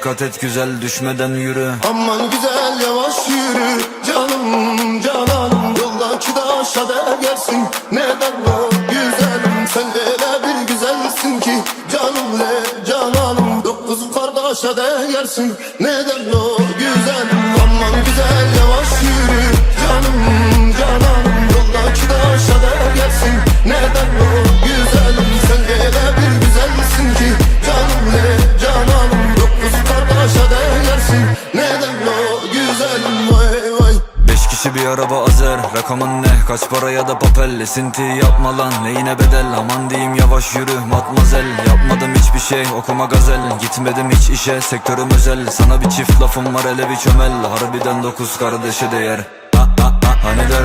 Dikkat et güzel düşmeden yürü. Aman güzel yavaş yürü. Canım cananım Yoldaki taşa değersin neden o güzelim Sen öyle bir güzelsin ki. Canım le cananım Dokuz kardeşe değersin neden o güzelim. Aman güzel bir araba azer. Rakamın ne? Kaç para ya da papel? Esinti yapma lan. Neyine bedel? Aman diyeyim yavaş yürü matmazel. Yapmadım hiçbir şey okuma gazel. Gitmedim hiç işe sektörüm özel. Sana bir çift lafım var hele bir çömel. Harbiden dokuz kardeşe değer. Ha, ha, ha. Hani dermanım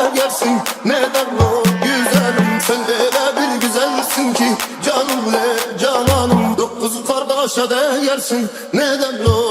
taşa değersin neden o güzelim Sen öyle bir güzelsin ki. Canım le cananım Dokuz kardeşe değersin neden o